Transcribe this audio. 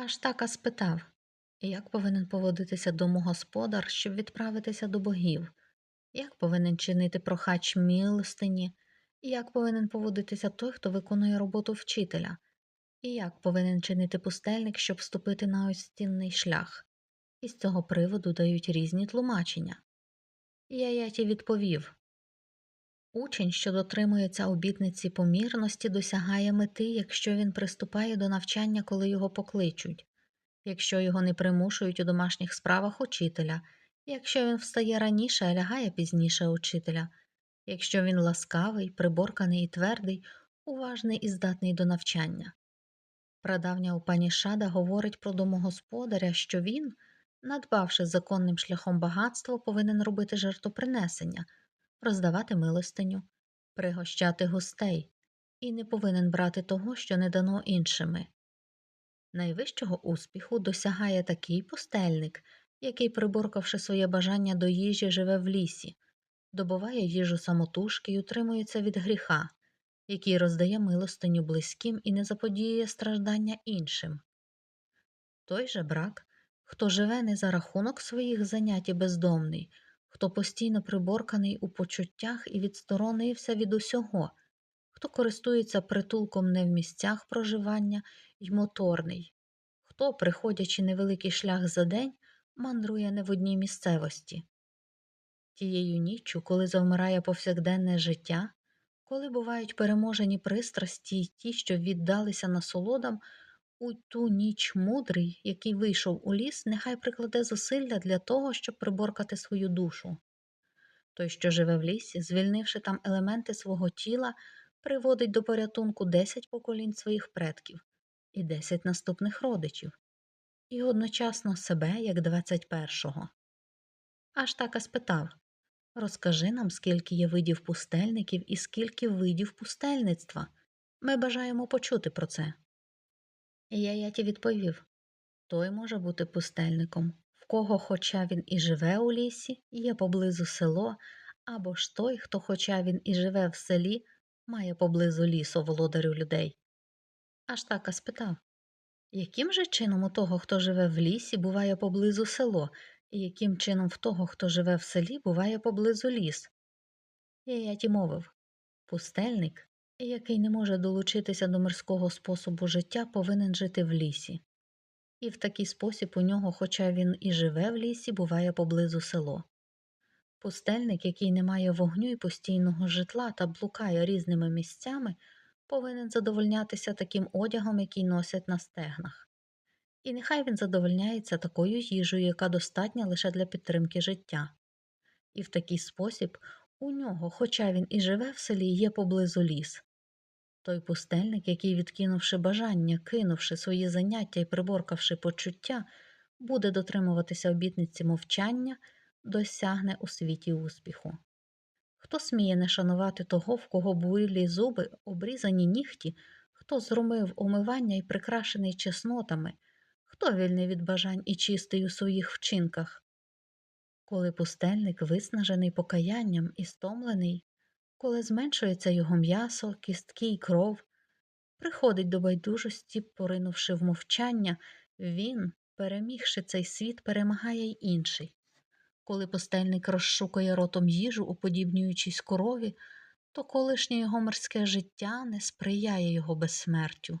Аж така спитав, як повинен поводитися домогосподар, щоб відправитися до богів, як повинен чинити прохач милостині, як повинен поводитися той, хто виконує роботу вчителя, і як повинен чинити пустельник, щоб вступити на ось стінний шлях. І з цього приводу дають різні тлумачення. Яяті відповів Учень, що дотримується обітниці помірності, досягає мети, якщо він приступає до навчання, коли його покличуть, якщо його не примушують у домашніх справах учителя, якщо він встає раніше, а лягає пізніше учителя, якщо він ласкавий, приборканий і твердий, уважний і здатний до навчання. Прадавня Упанішада говорить про домогосподаря, що він, надбавши законним шляхом багатство, повинен робити жертвопринесення – роздавати милостиню, пригощати гостей і не повинен брати того, що не дано іншими. Найвищого успіху досягає такий пустельник, який, приборкавши своє бажання до їжі, живе в лісі, добуває їжу самотужки й утримується від гріха, який роздає милостиню близьким і не заподіює страждання іншим. Той же брак, хто живе не за рахунок своїх занять і бездомний, хто постійно приборканий у почуттях і відсторонився від усього, хто користується притулком не в місцях проживання й моторний, хто, приходячи невеликий шлях за день, мандрує не в одній місцевості. Тією ніччю, коли завмирає повсякденне життя, коли бувають переможені пристрасті й ті, що віддалися насолодам, у ту ніч мудрий, який вийшов у ліс, нехай прикладе зусилля для того, щоб приборкати свою душу. Той, що живе в лісі, звільнивши там елементи свого тіла, приводить до порятунку десять поколінь своїх предків і десять наступних родичів, і одночасно себе як двадцять першого. Аж така спитав Розкажи нам, скільки є видів пустельників і скільки видів пустельництва. Ми бажаємо почути про це. Яяті відповів той може бути пустельником, в кого, хоча він і живе у лісі, є поблизу село, або ж той, хто, хоча він і живе в селі, має поблизу лісу володарю людей. Аж така спитав яким же чином у того, хто живе в лісі, буває поблизу село, і яким чином в того, хто живе в селі, буває поблизу ліс? Яяті мовив пустельник який не може долучитися до мирського способу життя, повинен жити в лісі. І в такий спосіб у нього, хоча він і живе в лісі, буває поблизу село. Пустельник, який не має вогню і постійного житла та блукає різними місцями, повинен задовольнятися таким одягом, який носять на стегнах. І нехай він задовольняється такою їжею, яка достатня лише для підтримки життя. І в такий спосіб у нього, хоча він і живе в селі, є поблизу ліс. Той пустельник, який, відкинувши бажання, кинувши свої заняття і приборкавши почуття, буде дотримуватися обітниці мовчання, досягне у світі успіху. Хто сміє не шанувати того, в кого буйлі зуби, обрізані нігті, хто зрумив умивання і прикрашений чеснотами, хто вільний від бажань і чистий у своїх вчинках? Коли пустельник, виснажений покаянням і стомлений, коли зменшується його м'ясо, кістки й кров, приходить до байдужості, поринувши в мовчання, він, перемігши цей світ, перемагає й інший. Коли постельник розшукує ротом їжу, уподібнюючись корові, то колишнє його морське життя не сприяє його безсмертю.